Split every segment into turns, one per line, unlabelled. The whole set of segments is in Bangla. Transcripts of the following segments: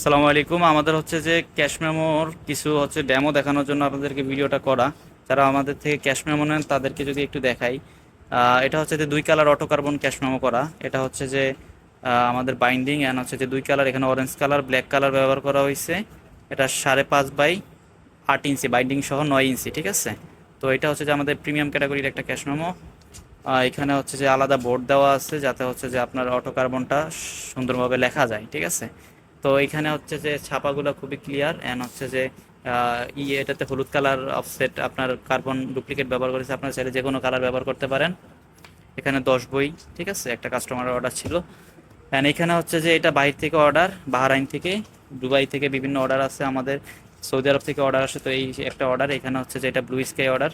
সালামু আলাইকুম। আমাদের হচ্ছে যে ক্যাশ মেমোর কিছু হচ্ছে ড্যামো দেখানোর জন্য আপনাদেরকে ভিডিওটা করা। যারা আমাদের থেকে ক্যাশ মেমো নেন, তাদেরকে যদি একটু দেখাই। এটা হচ্ছে যে দুই colour auto carbon cash memo করা। এটা হচ্ছে যে আমাদের বাইন্ডিং অ্যান্ড হচ্ছে যে দুই কালার। এখানে অরেঞ্জ কালার ব্ল্যাক কালার ব্যবহার করা হয়েছে। এটা সাড়ে পাঁচ বাই আট ইঞ্চি, বাইন্ডিং সহ নয় ইঞ্চি, ঠিক আছে? তো এটা হচ্ছে যে আমাদের প্রিমিয়াম ক্যাটাগরির একটা ক্যাশ মেমো। এখানে হচ্ছে যে আলাদা বোর্ড দেওয়া আছে, যাতে হচ্ছে যে আপনার অটো কার্বনটা সুন্দরভাবে লেখা যায়, ঠিক আছে? তো এখানে হচ্ছে যে ছাপাগুলো খুবই ক্লিয়ার অ্যান্ড হচ্ছে যে ই এটাতে হলুদ কালার অফসেট আপনার কার্বন ডুপ্লিকেট ব্যবহার করেছে। আপনার চাইলে যে কোনো কালার ব্যবহার করতে পারেন। এখানে দশ বই, ঠিক আছে? একটা কাস্টমারের অর্ডার ছিল। অ্যান্ড এখানে হচ্ছে যে এটা বাইরে থেকে অর্ডার বাহারাইন থেকে, দুবাই থেকে বিভিন্ন অর্ডার আছে আমাদের। সৌদি আরব থেকে অর্ডার আসে, তো এই একটা অর্ডার এখানে হচ্ছে যে এটা ব্লু স্কাই অর্ডার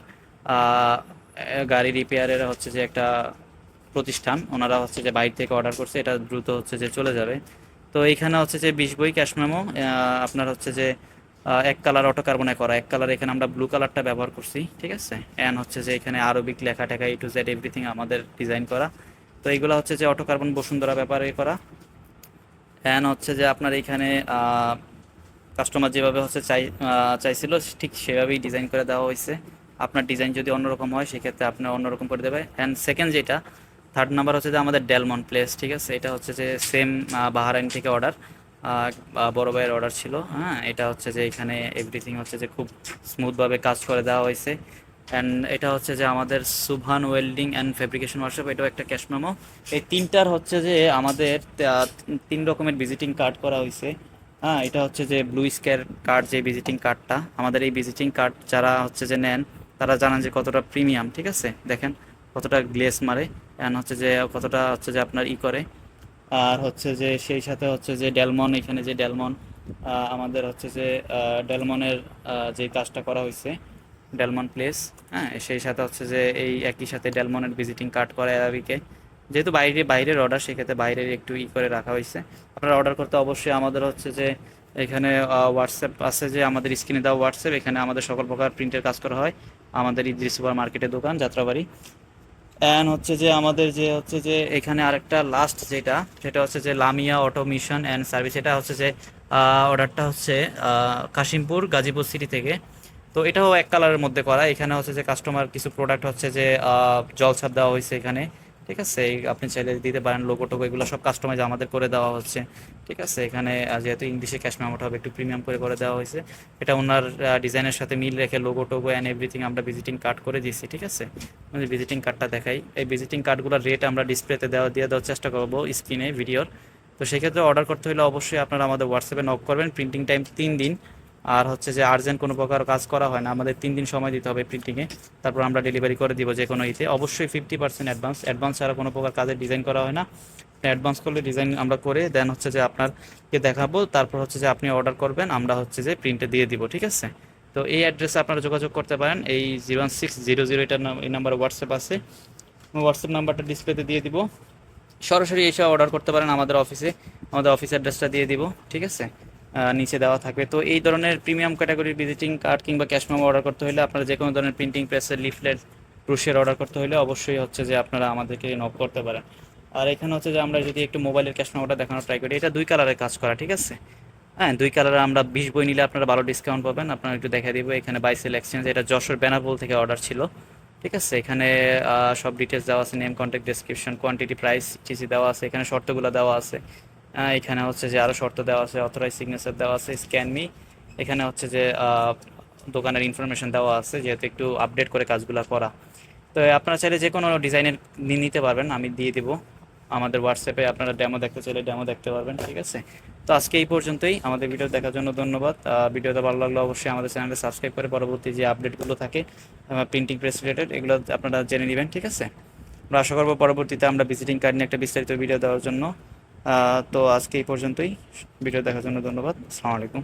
গাড়ি রিপেয়ারের হচ্ছে যে একটা প্রতিষ্ঠান। ওনারা হচ্ছে যে বাইরে থেকে অর্ডার করছে। এটা দ্রুত হচ্ছে যে চলে যাবে। তো এখানে হচ্ছে যে বিশ বই, ক্যাশ মেমো আপনার হচ্ছে যে এক কালার অটো কার্বনে করা। এক কালার এখানে আমরা ব্লু কালারটা ব্যবহার করছি, ঠিক আছে? অ্যান্ড হচ্ছে যে এখানে আরবিক লেখা টেখা এ টু জেড এভরিথিং আমাদের ডিজাইন করা। তো এইগুলো হচ্ছে যে অটো কার্বন বসুন্ধরা ব্যাপারে করা। অ্যান হচ্ছে যে আপনার এখানে কাস্টমার যেভাবে হচ্ছে চাই চাইছিল, ঠিক সেভাবেই ডিজাইন করে দেওয়া হয়েছে। আপনার ডিজাইন যদি অন্যরকম হয়, সেক্ষেত্রে আপনার অন্যরকম করে দেবে। অ্যান্ড সেকেন্ড যেটা থার্ড নাম্বার হচ্ছে যে আমাদের ডেলমন প্লেস ঠিক আছে? এটা হচ্ছে যে সেম বাহারাইন থেকে অর্ডার বড় ভাইয়ের অর্ডার ছিল হ্যাঁ? এটা হচ্ছে যে এখানে এভরিথিং হচ্ছে যে খুব স্মুথভাবে কাজ করে দেওয়া হয়েছে। অ্যান্ড এটা হচ্ছে যে আমাদের সুভান ওয়েল্ডিং অ্যান্ড ফেব্রিকেশন ওয়ার্কশপ এটাও একটা ক্যাশ মেমো এই তিনটার হচ্ছে যে আমাদের তিন রকমের ভিজিটিং কার্ড করা হয়েছে। হ্যাঁ এটা হচ্ছে যে ব্লু স্কোয়ার কার্ড যে ভিজিটিং কার্ডটা আমাদের এই ভিজিটিং কার্ড যারা হচ্ছে যে নেন, তারা জানান যে কতটা প্রিমিয়াম ঠিক আছে? দেখেন, কতটা গ্লেস মারে। অ্যান্ড হচ্ছে যে কতটা হচ্ছে যে আপনার ই করে। আর হচ্ছে যে সেই সাথে হচ্ছে যে ডেলমন, এখানে যে ডেলমন আমাদের হচ্ছে যে ডেলমনের যে কাজটা করা হয়েছে, ডেলমন প্লেস হ্যাঁ সেই সাথে হচ্ছে যে এই একই সাথে ডেলমনের ভিজিটিং কার্ড করে অ্যারাবিকে। যেহেতু বাইরে, বাইরের অর্ডার সেক্ষেত্রে বাইরের একটু ই করে রাখা হয়েছে। আপনারা অর্ডার করতে অবশ্যই আমাদের হচ্ছে যে এখানে হোয়াটসঅ্যাপ আছে যে আমাদের স্ক্রিনে দেওয়া হোয়াটসঅ্যাপ এখানে আমাদের সকল প্রকার প্রিন্টের কাজ করা হয়। আমাদের ইদ্রি সুপার মার্কেটের দোকান, যাত্রাবাড়ি। অ্যান্ড হচ্ছে যে আমাদের যে হচ্ছে যে এখানে আরেকটা লাস্ট যেটা, সেটা হচ্ছে যে লামিয়া অটোমিশন অ্যান্ড সার্ভিস এটা হচ্ছে যে অর্ডারটা হচ্ছে কাশিমপুর, গাজীপুর সিটি থেকে। তো এটাও এক কালারের মধ্যে করা। এখানে হচ্ছে যে কাস্টমার কিছু প্রোডাক্ট হচ্ছে যে জল জলছাপ দেওয়া হয়েছে এখানে। ঠিক আছে? আপনি চাইলে দিতে পারেন লোগো টোগো, এগুলো সব কাস্টমাইজ আমাদের করে দেওয়া হচ্ছে। ঠিক আছে? এখানে যেহেতু ইংলিশে ক্যাশ মেমোটা হবে, একটু প্রিমিয়াম করে করে দেওয়া হয়েছে। এটা ওনার ডিজাইনের সাথে মিল রেখে লোগো টোগো অ্যান্ড এভরিথিং আমরা ভিজিটিং কার্ড করে দিয়েছি, ঠিক আছে? আমি ভিজিটিং কার্ডটা দেখাই। এই ভিজিটিং কার্ডগুলোর রেট আমরা ডিসপ্লেতে দেওয়া, দিয়ে দেওয়ার চেষ্টা করব স্ক্রিনে ভিডিওর তো সেক্ষেত্রে অর্ডার করতে হলে অবশ্যই আপনারা আমাদের হোয়াটসঅ্যাপে নক করবেন। প্রিন্টিং টাইম তিন দিন। আর হচ্ছে যে আর্জেন্ট কোনো প্রকার কাজ করা হয় না, আমাদের তিন দিন সময় দিতে হবে প্রিন্টিংয়ে তারপর আমরা ডেলিভারি করে দিব যে কোনো ইতে। অবশ্যই ফিফটি পার্সেন্ট অ্যাডভান্স অ্যাডভান্স ছাড়া কোনো প্রকার কাজের ডিজাইন করা হয় না। অ্যাডভান্স করলে ডিজাইন আমরা করে দেন হচ্ছে যে আপনারকে দেখাবো। তারপর হচ্ছে যে আপনি অর্ডার করবেন, আমরা হচ্ছে যে প্রিন্টে দিয়ে দিব, ঠিক আছে? তো এই অ্যাড্রেসে আপনারা যোগাযোগ করতে পারেন। এই জিরো সিক্স জিরো জিরো এটার এই নাম্বারে হোয়াটসঅ্যাপ আছে। হোয়াটসঅ্যাপ নাম্বারটা ডিসপ্লেতে দিয়ে দিব। সরাসরি এসে অর্ডার করতে পারেন আমাদের অফিসে আমাদের অফিস অ্যাড্রেসটা দিয়ে দিব, ঠিক আছে? নিচে দেওয়া থাকবে। তো এই ধরনের প্রিমিয়াম ক্যাটাগরির ভিজিটিং কার্ড কিংবা ক্যাশ মেমো অর্ডার করতে হলে আপনারা যে কোনো ধরনের প্রিন্টিং প্রেসের লিফলেট ব্রুশের অর্ডার করতে হলে অবশ্যই হচ্ছে যে আপনারা আমাদেরকে নক করতে পারেন। আর এখানে হচ্ছে যে আমরা যদি একটু মোবাইলের ক্যাশ মেমোটা দেখানোর ট্রাই করি, এটা দুই কালারের কাজ করা, ঠিক আছে? হ্যাঁ দুই কালারে আমরা বিশ বই নিলে আপনারা ভালো ডিসকাউন্ট পাবেন। আপনারা একটু দেখা দিব, এখানে বাইসেল এক্সচেঞ্জ এটা যশোর বেনাপোল থেকে অর্ডার ছিল, ঠিক আছে? এখানে সব ডিটেলস দেওয়া আছে name contact description quantity price TC দেওয়া আছে, এখানে শর্তগুলো দেওয়া আছে। এখানে হচ্ছে যে আরও শর্ত দেওয়া আছে অথরাইজ সিগনেচার দেওয়া আছে স্ক্যান মি এখানে হচ্ছে যে দোকানের ইনফরমেশন দেওয়া আছে, যেহেতু একটু আপডেট করে কাজগুলো করা। তো আপনারা চাইলে যে কোনো ডিজাইনের নিতে পারবেন, আমি দিয়ে দিব। আমাদের হোয়াটসঅ্যাপে আপনারা ডেমো দেখতে চাইলে ডেমো দেখতে পারবেন, ঠিক আছে? তো আজকে এই পর্যন্তই, আমাদের ভিডিও দেখার জন্য ধন্যবাদ। ভিডিওটা ভালো লাগলে অবশ্যই আমাদের চ্যানেলটা সাবস্ক্রাইব করে পরবর্তী যে আপডেটগুলো থাকে প্রিন্টিং প্রেস রিলেটেড এগুলো আপনারা জেনে নেবেন, ঠিক আছে? আমরা আশা করব পরবর্তীতে আমরা ভিজিটিং কার্ড নিয়ে একটা বিস্তারিত ভিডিও দেওয়ার জন্য। তো আজকে এই পর্যন্তই। ভিডিও দেখার জন্য ধন্যবাদ। আসসালামু আলাইকুম।